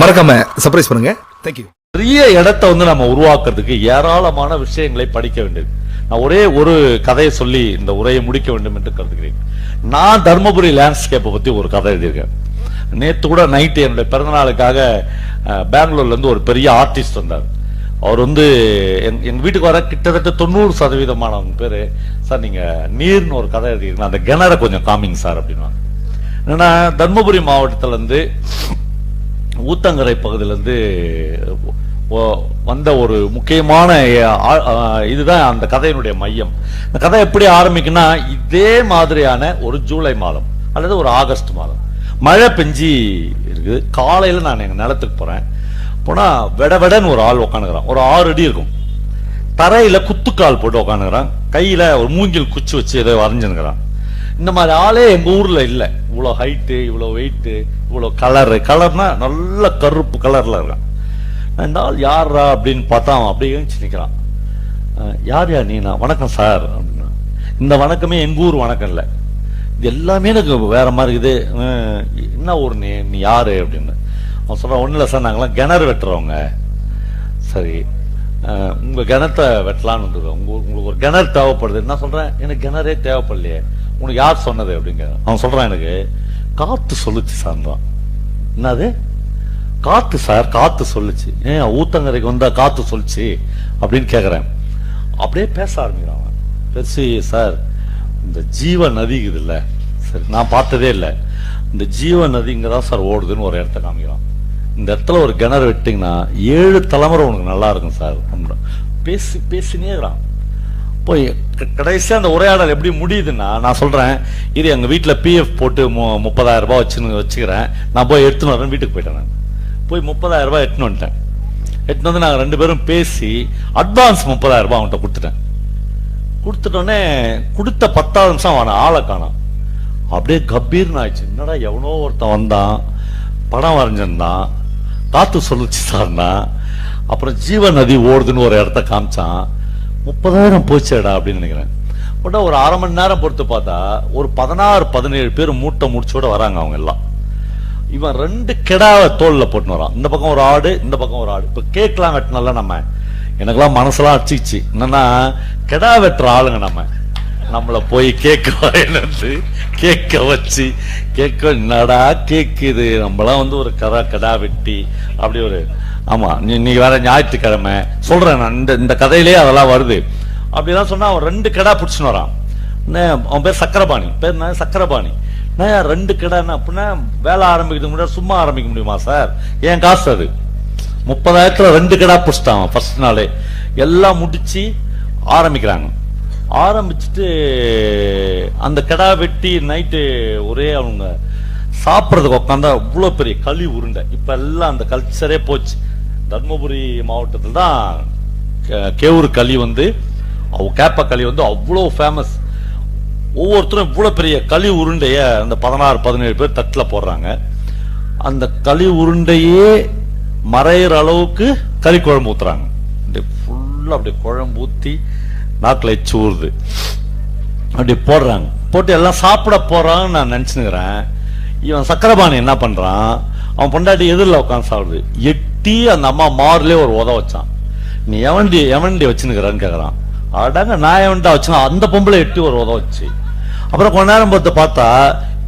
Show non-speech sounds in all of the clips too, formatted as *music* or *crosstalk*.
மறக்காம சர்ப்ரைஸ் பண்ணுங்க. தேங்க்யூ பெரிய இடத்தை வந்து நம்ம உருவாக்குறதுக்கு ஏராளமான விஷயங்களை படிக்க வேண்டியது. நான் ஒரே ஒரு கதையை சொல்லி இந்த உரையை முடிக்க வேண்டும் என்று கருதுகிறேன். நான் தர்மபுரி லேண்ட்ஸ்கேப்பை பற்றி ஒரு கதை எழுதியிருக்கேன். நேற்று கூட நைட்டு என்னுடைய பிறந்தநாளுக்காக பெங்களூர்லேருந்து ஒரு பெரிய ஆர்டிஸ்ட் வந்தார். அவர் வந்து என் எங்கள் வீட்டுக்கு வர கிட்டத்தட்ட தொண்ணூறு சதவீதமானவங்க பேர் சார் நீங்கள் நீர்னு ஒரு கதை எழுதிருக்கீங்க அந்த கிணறை கொஞ்சம் காமிங்க சார் அப்படின்னா என்னன்னா தர்மபுரி மாவட்டத்துல இருந்து ஊத்தங்கரை பகுதியிலேருந்து வந்த ஒரு முக்கியமான இதுதான் அந்த கதையினுடைய மையம். இந்த கதை எப்படி ஆரம்பிக்குன்னா இதே மாதிரியான ஒரு ஜூலை மாதம் அல்லது ஒரு ஆகஸ்ட் மாதம். மழை பெஞ்சி இருக்குது. காலையில் நான் எங்கள் நிலத்துக்கு போகிறேன் போனால் வெட வெடன்னு ஒரு ஆள் உக்காந்துக்கிறான். ஒரு ஆறு அடி இருக்கும். தரையில் குத்துக்கால் போட்டு உட்காந்துக்கிறான் கையில் ஒரு மூங்கில் குச்சி வச்சு ஏதோ வரைஞ்சுக்கிறான் இந்த மாதிரி ஆளே எங்கள் ஊரில் இல்லை. இவ்வளோ ஹைட்டு இவ்வளோ வெயிட்டு இவ்வளோ கலரு கலர்னா நல்ல கருப்பு கலரில் இருக்கான். இந்த ஆள் யாரா அப்படின்னு பார்த்தா அவன் அப்படியே எழுந்துச்சு நிக்கிறான். யார் யார் நீனா வணக்கம் சார். அப்படின்னா. இந்த வணக்கமே எங்கள் ஊர் வணக்கம் இல்லை. இது எல்லாமே எனக்கு வேற மாதிரி இருக்குது. என்ன ஊர் நீ? நீ யாரு? அப்படின்னு. அவன் சொல்கிறான் ஒன்றும் இல்லை சார். நாங்களாம் கிணறு வெட்டுறவங்க. சரி. உங்கள் கிணத்தை வெட்டலான்னு இருக்கோம். உங்களுக்கு உங்களுக்கு ஒரு கிணறு தேவைப்படுது. என்ன சொல்கிறேன் எனக்கு கிணறே தேவைப்படலையே. உனக்கு யார் சொன்னது அப்படிங்க? அவன் சொல்கிறான் எனக்கு காற்று சொல்லுச்சு சார்ன்றான் என்னது? காற்று சார் காற்று சொல்லுச்சு. ஏன் ஊத்தங்கரைக்கு வந்தால் காற்று சொல்லுச்சு? அப்படின்னு கேட்குறேன் அப்படியே பேச ஆரம்பிக்கிறான் அவன். பேசி சார் இந்த ஜீவ நதிக்குது இல்லை சரி நான் பார்த்ததே இல்லை. இந்த ஜீவ நதி தான் சார் ஓடுதுன்னு ஒரு இடத்த காமிக்கிறான். இந்த இடத்துல ஒரு கிணறு வெட்டிங்கன்னா ஏழு தலைமுறை உனக்கு நல்லா இருக்கும் சார். பேசி பேசினே இப்போ கடைசியாக அந்த உரையாடல் எப்படி முடியுதுன்னா நான் சொல்கிறேன் இது எங்கள் வீட்டில் பிஎஃப் போட்டு மு- முப்பதாயிரம் ரூபாய் வச்சுன்னு வச்சுக்கிறேன். நான் போய் எடுத்துன்னு வரேன் வீட்டுக்கு போயிட்டேன் நான். போய் முப்பதாயிரம் ரூபாய் எடுத்துன்னு வந்துட்டேன். எடுத்துன்னு வந்து நாங்கள் ரெண்டு பேரும் பேசி அட்வான்ஸ் முப்பதாயிரம் ரூபாய் அவன்கிட்ட கொடுத்துட்டேன். கொடுத்துட்டோன்னே கொடுத்த பத்தாவது நிமிஷம் அவனை ஆளை காணும். அப்படியே கம்பீர்னு ஆயிடுச்சு. என்னடா எவனோ ஒருத்தன் வந்தான் படம் வரைஞ்சிருந்தான் காத்து சொல்லுச்சு சார்னா அப்புறம் ஜீவ நதி ஓடுதுன்னு ஒரு இடத்த காமிச்சான். முப்பதாயிரம் போச்சேடா அப்படின்னு நினைக்கிறேன். உடனே ஒரு அரை மணி நேரம் பொறுத்து பார்த்தா ஒரு பதினாறு பதினேழு பேர் மூட்டை முடிச்சோட வராங்க அவங்க எல்லாம். இவன் ரெண்டு கெடாவை தோளில் போட்டுன்னு வரான். இந்த பக்கம் ஒரு ஆடு இந்த பக்கம் ஒரு ஆடு. இப்போ கேட்கலாம் வெட்டினால நம்ம. எனக்கெல்லாம் மனசெல்லாம் அடிச்சிச்சு என்னன்னா கெடா வெட்டுற ஆளுங்க நம்ம. நம்மளை போய் கேக்க என்னது? கேட்க வச்சு கேட்க என்னடா கேட்குது நம்மளாம் வந்து ஒரு கதா கடா வெட்டி அப்படி ஒரு ஆமா நீ வேற ஞாயிற்றுக்கிழமை சொல்றேன் நான் இந்த இந்த கதையிலேயே அதெல்லாம் வருது. அப்படிலாம் சொன்னா அவன் ரெண்டு கடா பிடிச்சின்னு வரான். அவன் பேர் சக்கரபாணி. பேர் என்ன? சக்கரபாணி. நான் ரெண்டு கிடான்னு அப்படின்னா வேலை ஆரம்பிக்கிறது முன்னாடி சும்மா ஆரம்பிக்க முடியுமா சார்? ஏன் காசு அது? முப்பதாயிரத்துல ரெண்டு கிடா பிடிச்சிட்டான் ஃபர்ஸ்ட் நாளே. எல்லாம் முடிச்சு ஆரம்பிக்கிறாங்க. ஆரம்பிச்சுட்டு அந்த கிடா வெட்டி நைட்டு ஒரே அவங்க சாப்பிட்றதுக்கு உட்காந்தா அவ்வளோ பெரிய களி உருண்டை. இப்போ எல்லாம் அந்த கல்ச்சரே போச்சு. தர்மபுரி மாவட்டத்தில் தான் கே- கேவூர் களி வந்து அவ கேப்ப களி வந்து அவ்வளோ ஃபேமஸ் ஒவ்வொருத்தரும் இவ்வளோ பெரிய களி உருண்டையை அந்த பதினாறு பதினேழு பேர் தட்டில் போடுறாங்க. அந்த களி உருண்டையே மறையிற அளவுக்கு களி குழம்பு அப்படியே ஃபுல்லாக அப்படியே குழம்பு ஊற்றி நாக்குல எச்சு ஊறுது அப்படி போடுறாங்க. போட்டு எல்லாம் சாப்பிட போகிறான்னு நான் நினச்சினுக்கிறேன். இவன் சக்கரபாணி என்ன பண்றான்? அவன் பொண்டாட்டி எதிரில் உட்காந்து சாப்பிடுது. எட்டி அந்த அம்மா மார்லயே ஒரு உத வச்சான். நீ எவன்டி எவன்டி வச்சுன்னுக்கிறான்னு கேட்குறான் அடங்க நான் எவன்டா வச்சுனா அந்த பொம்பளை எட்டி ஒரு உத வச்சு. அப்புறம் கொஞ்ச நேரம் பார்த்து பார்த்தா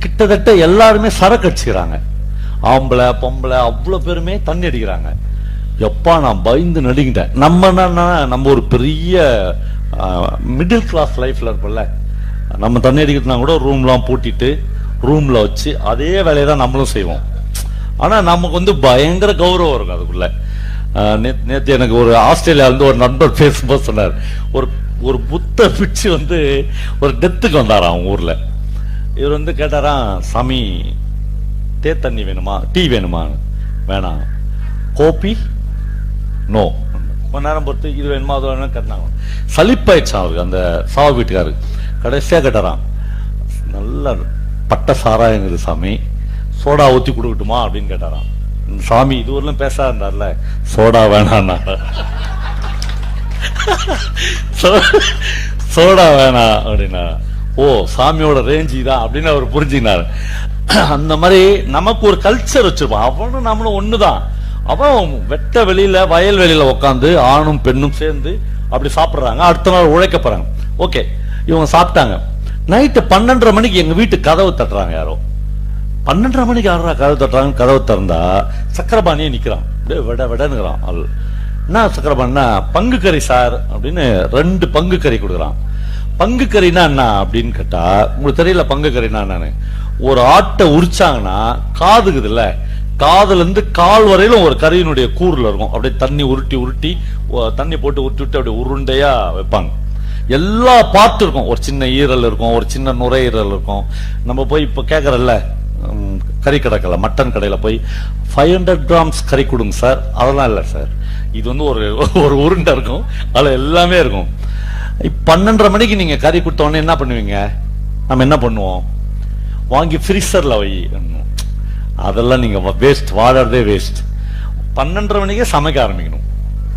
கிட்டத்தட்ட எல்லாருமே சரக்கு அடிச்சுக்கிறாங்க. ஆம்பளை பொம்பளை அவ்வளவு பேருமே தண்ணி அடிக்கிறாங்க. எப்பா நான் பயந்து நடுங்கிட்டேன். நம்ம என்னன்னா நம்ம ஒரு பெரிய மிடில் கிளாஸ் லைஃப்ல இருப்போம்ல நம்ம தண்ணி அடிக்கிறதுனா கூட ரூம்லாம் பூட்டிட்டு ரூம்ல வச்சு அதே வேலையை தான் நம்மளும் செய்வோம். ஆனால் நமக்கு வந்து பயங்கர கௌரவம் இருக்கும் அதுக்குள்ள. நேற்று எனக்கு ஒரு ஆஸ்திரேலியாவிலேருந்து ஒரு நண்பர் பேசும்போது சொன்னார். ஒரு ஒரு புத்த பிச்சு வந்து ஒரு டெத்துக்கு வந்தாராம் அவங்க ஊரில். இவர் வந்து கேட்டாராம் சாமி தே தண்ணி வேணுமா? டீ வேணுமா வேணாம். கோபி நோ கொஞ்ச நேரம் பொறுத்து இது வேணுமா அது வேணுமா கட்டினாங்க. சலிப்பாயிடுச்சு அவருக்கு அந்த சாவு வீட்டுக்காரு. கடைசியா கேட்டாராம் நல்ல பட்ட சாராயங்குது சாமி சோடா ஊற்றி கொடுக்கட்டுமா? அப்படின்னு கேட்டாராம். சாமி இது வரலாம் பேசா இருந்தார்ல சோடா வேணான்னா சோ- சோடா வேணாம் அப்படின்னா ஓ சாமியோட ரேஞ்ச் இதான் அப்படின்னு அவர் புரிஞ்சுக்கினார். அந்த மாதிரி நமக்கு ஒரு கல்ச்சர் வச்சிருப்போம். அவனும் நம்மளும் ஒன்று தான் அவன் வெட்ட வெளியில வயல் வெளியில உட்காந்து ஆணும் பெண்ணும் சேர்ந்து அப்படி சாப்பிட்றாங்க. அடுத்த நாள் உழைக்க போறாங்க. ஓகே இவங்க சாப்பிட்டாங்க. நைட்டு பன்னெண்டரை மணிக்கு எங்க வீட்டு கதவு தட்டுறாங்க யாரோ. பன்னெண்டரை மணிக்கு யாரா கதவு தட்டுறாங்க கதவு திறந்தா சக்கரபாணியே நிக்கிறான். அப்படியே விட விடனுங்கிறான் ஆள். என்ன சக்கரபாணினா பங்கு கறி சார் அப்படின்னு ரெண்டு பங்கு கறி கொடுக்குறான். பங்கு கறினா என்ன அப்படின்னு கேட்டா உங்களுக்கு தெரியல பங்கு கறினா என்னன்னு. ஒரு ஆட்டை உரிச்சாங்கன்னா காதுக்குதுல்ல. இல்லை காதுலேருந்து கால் வரையிலும் ஒரு கறியினுடைய கூரில் இருக்கும். அப்படியே தண்ணி உருட்டி உருட்டி தண்ணி போட்டு உருட்டி விட்டு அப்படியே உருண்டையாக வைப்பாங்க. எல்லா பார்ட் இருக்கும். ஒரு சின்ன ஈரல் இருக்கும் ஒரு சின்ன நுரையீரல் இருக்கும். நம்ம போய் இப்போ கேட்குறல்ல கறி கடைக்கல மட்டன் கடையில் போய் ஃபைவ் ஹண்ட்ரட் கிராம்ஸ் கறி கொடுங்க சார். அதெல்லாம் இல்லை சார். இது வந்து ஒரு ஒரு உருண்டை இருக்கும். அதில் எல்லாமே இருக்கும். பன்னெண்டரை மணிக்கு நீங்கள் கறி கொடுத்தோடனே என்ன பண்ணுவீங்க? நம்ம என்ன பண்ணுவோம்? வாங்கி ஃப்ரீசரில் வை. அதெல்லாம் நீங்கள் வேஸ்ட் வாழறதே வேஸ்ட் பன்னெண்டரை மணிக்கே சமைக்க ஆரம்பிக்கணும்.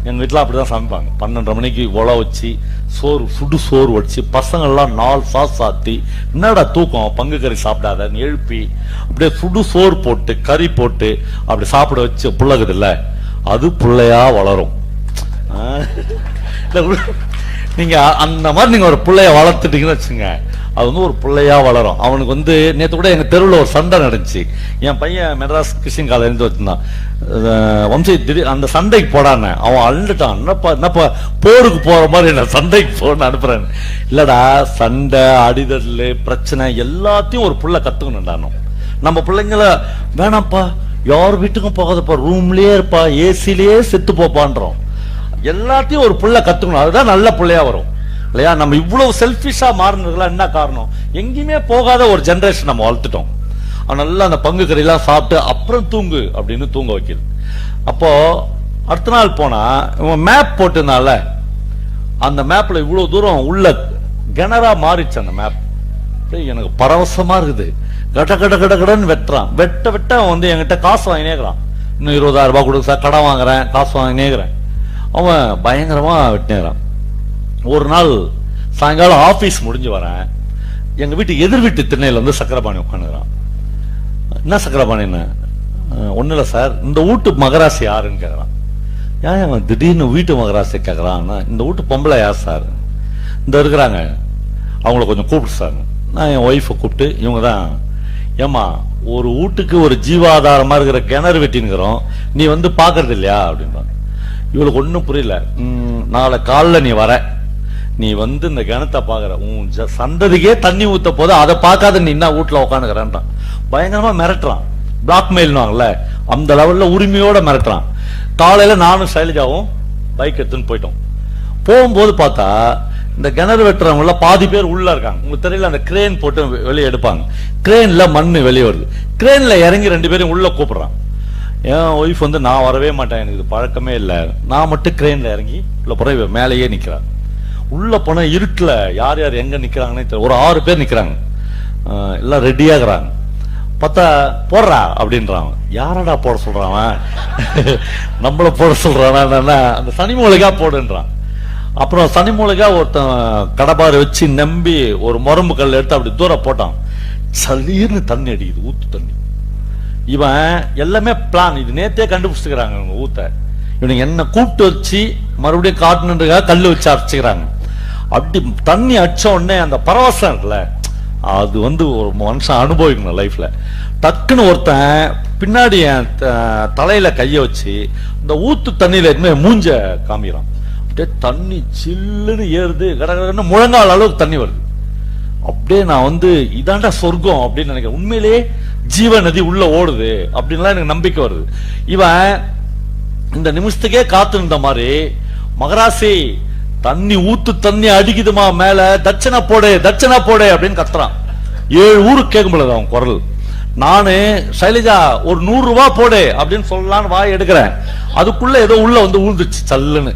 எங்கள் வீட்டில் அப்படி தான் சமைப்பாங்க. பன்னெண்டரை மணிக்கு உழ வச்சு சோறு சுடு சோறு வச்சு பசங்கள்லாம் நாலு சாஸ் சாத்தி என்னடா தூக்கம் பங்கு கறி சாப்பிடாத எழுப்பி அப்படியே சுடு சோறு போட்டு கறி போட்டு அப்படி சாப்பிட வச்சு புள்ளகுது அது பிள்ளையா வளரும். *laughs* நீங்கள் அந்த மாதிரி நீங்கள் ஒரு பிள்ளைய வளர்த்துட்டீங்கன்னு வச்சுங்க. அது வந்து ஒரு பிள்ளையா வளரும். அவனுக்கு வந்து நேற்று கூட எங்க தெருவில் ஒரு சண்டை நடந்துச்சு. என் பையன் மெட்ராஸ் கிறிஸ்டின் காலேஜ் இருந்து வச்சிருந்தான். வம்சி திடீர் அந்த சண்டைக்கு போடான்னு. அவன் அழுந்துட்டான் என்னப்பா என்னப்பா போருக்கு போற மாதிரி என்ன சண்டைக்கு போன்னு அனுப்புறேன் இல்லடா சண்டை அடிதல் பிரச்சனை எல்லாத்தையும் ஒரு புள்ள கத்துக்கணும்டானும் நம்ம பிள்ளைங்கள வேணாம்ப்பா யார் வீட்டுக்கும் போகாதப்பா ரூம்லயே இருப்பா ஏசிலேயே செத்து போப்பான்றோம். எல்லாத்தையும் ஒரு புள்ள கத்துக்கணும். அதுதான் நல்ல பிள்ளையாக வரும். இல்லையா? நம்ம இவ்வளவு செல்ஃபிஷா மாறினதுலாம் என்ன காரணம்? எங்கேயுமே போகாத ஒரு ஜென்ரேஷன் நம்ம வளர்த்துட்டோம். நல்லா அந்த பங்கு கறியெல்லாம் சாப்பிட்டு அப்புறம் தூங்கு அப்படின்னு தூங்க வைக்கிறது. அப்போ அடுத்த நாள் போனா இவன் மேப் போட்டிருந்தால அந்த மேப்ல இவ்வளவு தூரம் உள்ள கிணறா மாறிச்சு அந்த மேப் எனக்கு பரவசமா இருக்குது. கட கட கட கடன்னு வெட்டுறான். வெட்ட வெட்ட அவன் வந்து என்கிட்ட காசு வாங்கினேக்கிறான். இன்னும் இருபதாயிரம் ரூபாய் கொடுக்க சார். கடன் வாங்குறேன் காசு வாங்கினேக்கிறேன் அவன் பயங்கரமா வெட்டினேக்கிறான் ஒரு நாள் சாயங்காலம் ஆஃபீஸ் முடிஞ்சு வரேன். எங்கள் வீட்டு எதிர் வீட்டு திண்ணையில் வந்து சக்கரபாணி உட்காந்துக்கிறான். என்ன சக்கரபாணின்னு ஒன்றும் இல்லை சார். இந்த வீட்டு மகராசி யாருன்னு கேட்குறான் ஏன் அவன் திடீர்னு வீட்டு மகராசி கேட்குறான்னா இந்த வீட்டு பொம்பளை யார் சார்? இந்த இருக்கிறாங்க. அவங்கள கொஞ்சம் கூப்பிட்டு சார். நான் என் ஒய்ஃபை கூப்பிட்டு இவங்க தான் ஏம்மா ஒரு வீட்டுக்கு ஒரு ஜீவாதாரமாக இருக்கிற கிணறு வெட்டினுக்கிறோம் நீ வந்து பார்க்கறது இல்லையா? அப்படின்றாங்க இவளுக்கு ஒன்றும் புரியல. நாளை காலில் நீ வர. நீ வந்து இந்த கிணத்தை பாக்குற உன் ஜ- சந்ததிக்கே தண்ணி ஊத்த போது அதை பார்க்காத நீ என்ன வீட்டுல உட்காந்துக்கிறான்றான் பயங்கரமா மிரட்டுறான். பிளாக்மெயில்னுவாங்கல்ல அந்த லெவல்ல உரிமையோட மிரட்டுறான். காலையில நானும் சைலஜாவும் பைக் எடுத்துன்னு போயிட்டோம். போகும்போது பார்த்தா இந்த கிணறு வெட்டுறவங்கள பாதி பேர் உள்ள இருக்காங்க. உங்களுக்கு தெரியல அந்த கிரேன் போட்டு வெளியே எடுப்பாங்க. கிரேன்ல மண் வெளியே வருது. கிரேன்ல இறங்கி ரெண்டு பேரும் உள்ள கூப்பிடுறான். என் ஒய்ஃப் வந்து நான் வரவே மாட்டேன் எனக்கு இது பழக்கமே இல்லை. நான் மட்டும் கிரேன்ல இறங்கி உள்ள போற மேலேயே நிற்கிறான் உள்ள போன இருட்டில் யார் யார் எங்க நிக்கிறாங்கன்னே தெரியல ஒரு ஆறு பேர் நிக்கிறாங்க. எல்லாம் ரெடியாகிறாங்க. பார்த்தா போடுறா அப்படின்றான் யாரடா போட சொல்றான் அவன்? *laughs* போட சொல்றானா அந்த சனி மூலிகா போடுன்றான். அப்புறம் சனி மூலிகா ஒருத்தன் கடப்பாரை வச்சு நம்பி ஒரு மொரம்பு கல் எடுத்து அப்படி தூரம் போட்டான். சலீர்னு தண்ணி அடிக்குது ஊத்து தண்ணி. இவன் எல்லாமே பிளான் இது நேத்தே கண்டுபிடிச்சிக்கிறாங்க அவங்க ஊத்த. இவனுக்கு என்ன கூப்பிட்டு வச்சு மறுபடியும் காட்டணுன்றதுக்காக கல் வச்சு அரைச்சிக்கிறாங்க. அப்படி தண்ணி அடிச்ச உடனே அந்த பரவசம் இருக்குல்ல அது வந்து ஒரு மனுஷன் அனுபவிக்கணும் லைஃப்ல டக்குன்னு ஒருத்தன் பின்னாடி என் த- தலையில கையை வச்சு இந்த ஊத்து தண்ணியில எதுவுமே மூஞ்ச காமிக்கிறான். அப்படியே தண்ணி சில்லுன்னு ஏறுது கடகடன்னு முழங்கால் அளவுக்கு தண்ணி வருது. அப்படியே நான் வந்து இதாண்டா சொர்க்கம் அப்படின்னு நினைக்கிறேன். உண்மையிலேயே ஜீவ நதி உள்ள ஓடுது அப்படின்லாம் எனக்கு நம்பிக்கை வருது. இவன் இந்த நிமிஷத்துக்கே காத்து இருந்த மாதிரி மகராசி தண்ணி ஊத்து தண்ணி அடிக்குதுமா மேல? தட்சணா போடு தட்சணா போடு அப்படின்னு கத்துறான். ஏழு ஊருக்கு கேட்கும் பொழுது அவன் குரல். நானு சைலஜா ஒரு நூறு ரூபா போடு அப்படின்னு சொல்லலான்னு வாய் எடுக்கிறேன். அதுக்குள்ள ஏதோ உள்ள வந்து ஊழ்ந்துச்சு சல்லுன்னு.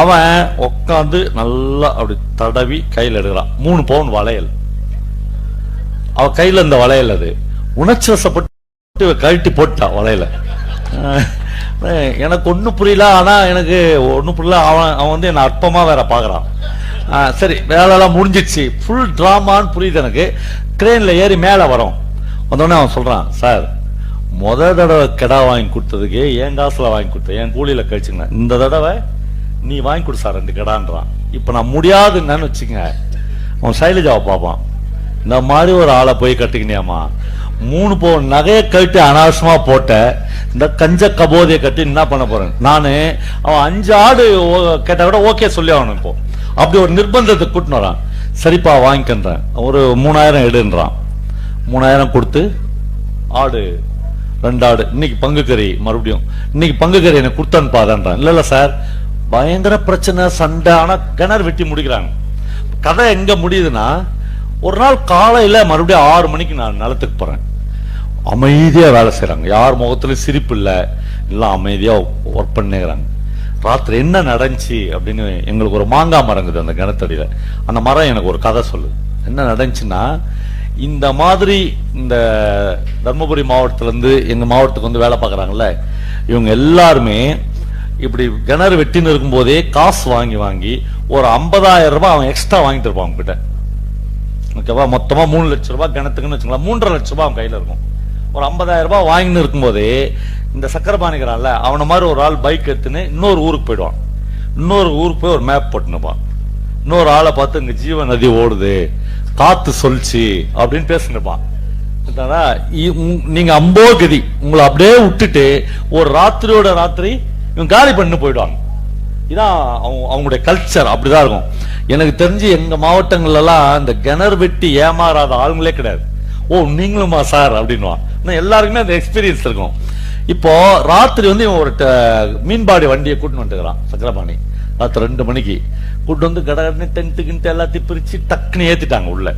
அவன் உக்காந்து நல்லா அப்படி தடவி கையில எடுக்கிறான். மூணு பவுன் வளையல். அவ கையில இந்த வளையல் அது. உணர்ச்சி வசப்பட்டு கழட்டி போட்டா வளையல. எனக்கு ஒன்றும் புரியல ஆனால் எனக்கு ஒன்றும் புரியல. அவன் அவன் வந்து என்னை அற்பமாக வேற பார்க்குறான். சரி வேலையெல்லாம் முடிஞ்சிடுச்சு. ஃபுல் ட்ராமான்னு புரியுது எனக்கு. ட்ரெயினில் ஏறி மேலே வரோம். வந்தோடனே அவன் சொல்கிறான் சார் முத தடவை கிடா வாங்கி கொடுத்ததுக்கு என் காசில் வாங்கி கொடுத்தேன் என் கூலியில் கழிச்சுங்க இந்த தடவை நீ வாங்கி கொடு சார் ரெண்டு கிடான்றான். இப்போ நான் முடியாதுன்னு வச்சுங்க அவன் சைலஜாவை பார்ப்பான். இந்த மாதிரி ஒரு ஆளை போய் கட்டிக்கினியாமா மூணு போ நகையை கழட்டி அனாவசியமாக போட்ட இந்த கஞ்ச கபோதையை கட்டி என்ன பண்ண போறேன்? நான் அவன் அஞ்சு ஆடு ஓ- கேட்டா கூட ஓகே சொல்லி ஆகணும் இப்போ. அப்படி ஒரு நிர்பந்தத்தை கூட்டின்னு வரான். சரிப்பா வாங்கிக்கின்றேன். ஒரு மூணாயிரம் எடுன்றான். மூணாயிரம் கொடுத்து ஆடு ரெண்டு ஆடு இன்னைக்கு பங்கு கறி மறுபடியும் இன்னைக்கு பங்கு கறி எனக்கு கொடுத்தனுப்பாதன்றான் இல்லை இல்லை சார். பயங்கர பிரச்சனை சண்டை ஆனால் கிணறு வெட்டி முடிக்கிறாங்க. கதை எங்கே முடியுதுன்னா ஒரு நாள் காலையில் மறுபடியும் ஆறு மணிக்கு நான் நிலத்துக்கு போகிறேன் அமைதியாக வேலை செய்கிறாங்க யார் முகத்துலையும் சிரிப்பு இல்லை. எல்லாம் அமைதியாக ஒர்க் பண்ணிக்கிறாங்க. ராத்திரி என்ன நடந்துச்சு அப்படின்னு எங்களுக்கு ஒரு மாங்காய் மரம் இருக்குது அந்த கிணத்தடியில். அந்த மரம் எனக்கு ஒரு கதை சொல்லு. என்ன நடந்துச்சுன்னா இந்த மாதிரி இந்த தர்மபுரி மாவட்டத்துல இருந்து மாவட்டத்துக்கு வந்து வேலை பார்க்குறாங்கல்ல இவங்க எல்லாருமே இப்படி கிணறு வெட்டின்னு இருக்கும்போதே காசு வாங்கி வாங்கி ஒரு 50000 ரூபாய் அவன் எக்ஸ்ட்ரா வாங்கிட்டு இருப்பான் அவங்க கிட்ட ஓகேவா? மொத்தமாக மூணு லட்சம் ரூபாய் கிணத்துக்குன்னு வச்சுக்கலாம் மூன்றரை லட்ச ரூபாய் அவன் கையில் இருக்கும். ஒரு 50000 ரூபாய் வாங்கின்னு இருக்கும்போதே இந்த சக்கரபாணிக்கிறான்ல அவனை மாதிரி ஒரு ஆள் பைக் எடுத்துன்னு இன்னொரு ஊருக்கு போயிடுவான். இன்னொரு ஊருக்கு போய் ஒரு மேப் போட்டுனுப்பான் இன்னொரு ஆளை பார்த்து இங்கே ஜீவ நதி ஓடுது காத்து சொல்லிச்சு அப்படின்னு பேசினுப்பான் என்னடா, இ- நீங்க அம்போ கதி உங்களை அப்படியே விட்டுட்டு ஒரு ராத்திரியோட ராத்திரி இவன் காலி பண்ணு போயிடுவாங்க இதான் அவங்க- அவங்களுடைய கல்ச்சர் அப்படிதான் இருக்கும். எனக்கு தெரிஞ்சு எங்க மாவட்டங்கள்லாம் இந்த கிணறு வெட்டி ஏமாறாத ஆளுங்களே கிடையாது. ஓ நீங்களுமா சார்? அப்படின்னுவான். எல்லாருக்குமே அந்த எக்ஸ்பீரியன்ஸ் இருக்கும். இப்போ ராத்திரி வந்து இவன் ஒரு ட- மீன்பாடி வண்டியை கூட்டின்னு வந்துக்கிறான் சக்கரபாணி. ராத்திரி ரெண்டு மணிக்கு. கூட்டு வந்து கடகடனு டென்த்து கிண்ட்டு எல்லாத்தையும் பிரித்து டக்குன்னு ஏற்றிட்டாங்க உள்ள.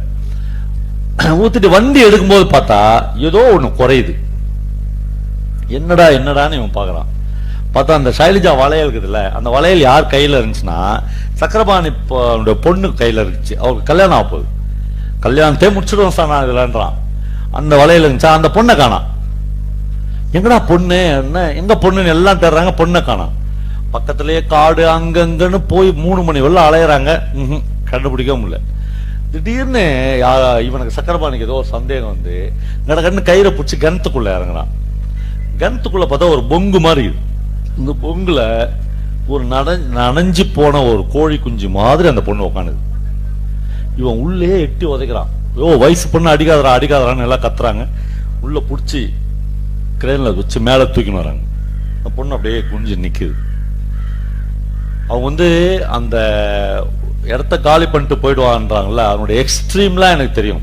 ஊற்றிட்டு வண்டி எடுக்கும்போது பார்த்தா ஏதோ ஒன்று குறையுது. என்னடா என்னடான்னு இவன் பார்க்குறான். பார்த்தா அந்த சைலஜா வளையல் இருக்குதுல்ல அந்த வளையல் யார் கையில் இருந்துச்சுன்னா சக்கரபாணி பொண்ணு கையில் இருந்துச்சு. அவருக்கு கல்யாணம் ஆகுது கல்யாணத்தே கல்யாணத்தையே சார் நான் இதுலன்றான் அந்த வலையில இருந்துச்சா. அந்த பொண்ணை காணாம் எங்கடா பொண்ணு? என்ன? எங்க பொண்ணுன்னு எல்லாம் தேடுறாங்க. பொண்ணை காணாம் பக்கத்திலேயே காடு அங்கங்கன்னு போய் மூணு மணி வரல அலையிறாங்க. கண்டுபிடிக்க முடியல. திடீர்னு யா- இவனுக்கு சக்கரபாணிக்கு ஏதோ ஒரு சந்தேகம் வந்து கடகன்னு கயிறை பிடிச்சி கிணத்துக்குள்ள இறங்குறான். கிணத்துக்குள்ள பார்த்தா ஒரு பொங்கு மாதிரி இந்த பொங்குல ஒரு நட நனைஞ்சு போன ஒரு கோழி குஞ்சு மாதிரி அந்த பொண்ணு உட்காந்துது இவன் உள்ளே எட்டி உதைக்கிறான். ஓ வயசு பொண்ணு அடிக்காதரா அடிக்காதரான்னு எல்லாம் கத்துறாங்க. உள்ள பிடிச்சி கிரேனில் வச்சு மேலே தூக்கின்னு வராங்க. அந்த பொண்ணு அப்படியே குனிஞ்சு நிற்குது அவங்க வந்து அந்த இடத்த காலி பண்ணிட்டு போயிடுவான்றாங்கல்ல அவனுடைய எக்ஸ்ட்ரீம்லாம் எனக்கு தெரியும்.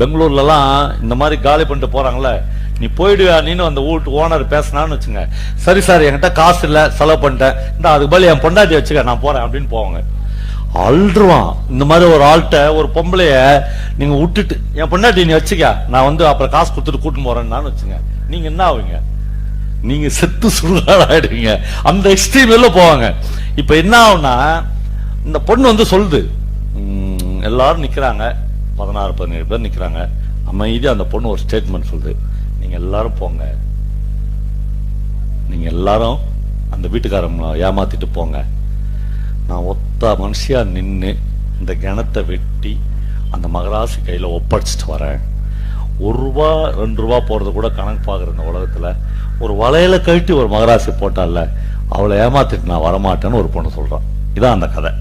பெங்களூர்லலாம் இந்த மாதிரி காலி பண்ணிட்டு போகிறாங்களே நீ போயிடுவியா நீனு அந்த வீட்டு ஓனர் பேசினான்னு வச்சுங்க. சரி சார் என்கிட்ட காசு இல்லை செலவு பண்ணிட்டேன். இந்த அதுக்கு பதில் என் பொண்டாட்டி வச்சுக்க நான் போகிறேன் அப்படின்னு போவாங்க. அழுவான் இந்த மாதிரி ஒரு ஆள்கிட்ட ஒரு பொம்பளைய நீங்க விட்டுட்டு என் பொண்டாட்டி நீ வச்சுக்க. நான் வந்து அப்புறம் காசு கொடுத்துட்டு கூட்டின்னு போறேன்னு வச்சுங்க. நீங்க என்ன ஆவீங்க? நீங்க செத்து சுடுகாடாயிடுவீங்க. அந்த எக்ஸ்ட்ரீம் எல்லாம் போவாங்க. இப்ப என்ன ஆகும்னா இந்த பொண்ணு வந்து சொல்லுது. எல்லாரும் நிக்கிறாங்க. பதினாறு பதினேழு பேர் நிக்கிறாங்க. அமைதி அந்த பொண்ணு ஒரு ஸ்டேட்மெண்ட் சொல்லுது. நீங்க எல்லாரும் போங்க. நீங்க எல்லாரும் அந்த வீட்டுக்காரங்களை ஏமாத்திட்டு போங்க. நான் ஒத்த மனுஷியாக நின்று இந்த கிணத்தை வெட்டி அந்த மகராசி கையில் ஒப்படைச்சிட்டு வரேன். ஒரு ரூபா ரெண்டு ரூபா போகிறது கூட கணக்கு பார்க்குற இந்த உலகத்தில். ஒரு வலையில் கழட்டி ஒரு மகராசி போட்டால அவளை ஏமாத்திட்டு நான் வரமாட்டேன்னு ஒரு பொண்ணு சொல்கிறான் இதான் அந்த கதை.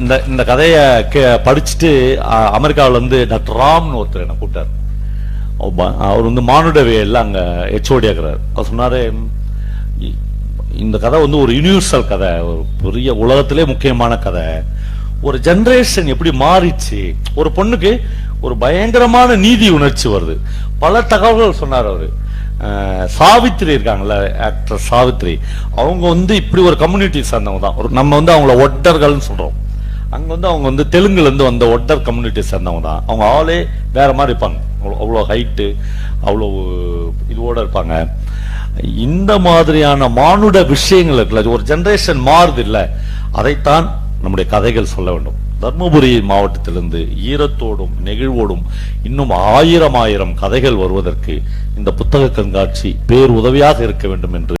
இந்த இந்த கதையை கே- படிச்சுட்டு அமெரிக்காவிலேருந்து டாக்டர் ராம்னு ஒருத்தர் என்னை கூப்பிட்டார். அவர் அவர் வந்து மானுடவியல்ல அங்கே ஹெச்ஓடி ஆகிறார் அவர் சொன்னார் "இ- இந்த கதை வந்து ஒரு யூனிவர்சல் கதை ஒரு பெரிய உலகத்திலே முக்கியமான கதை. ஒரு ஜென்ரேஷன் எப்படி மாறிச்சு? ஒரு பொண்ணுக்கு ஒரு பயங்கரமான நீதி உணர்ச்சி வருது. பல தகவல்கள் சொன்னார் அவர். சாவித்ரி சாவித்திரி இருக்காங்கல்ல ஆக்டர் சாவித்திரி. அவங்க வந்து இப்படி ஒரு கம்யூனிட்டி சேர்ந்தவங்க தான். ஒரு நம்ம வந்து அவங்கள ஒட்டர்கள்னு சொல்கிறோம் அங்கே வந்து அவங்க வந்து தெலுங்குலேருந்து வந்த ஒட்டர் கம்யூனிட்டி சேர்ந்தவங்க தான். அவங்க ஆளே வேற மாதிரி இருப்பாங்க. அவ்வளோ- அவ்வளோ ஹைட்டு அவ்வளோ இதுவோடு இருப்பாங்க. இந்த மாதிரியான மானுட விஷயங்கள் இருக்குல்ல ஒரு ஜென்ரேஷன் மாறுது இல்லை அதைத்தான் நம்முடைய கதைகள் சொல்ல வேண்டும். தர்மபுரி மாவட்டத்திலிருந்து ஈரத்தோடும் நெகிழ்வோடும் இன்னும் ஆயிரம் ஆயிரம் கதைகள் வருவதற்கு இந்த புத்தக கண்காட்சி பேர் உதவியாக இருக்க வேண்டும் என்று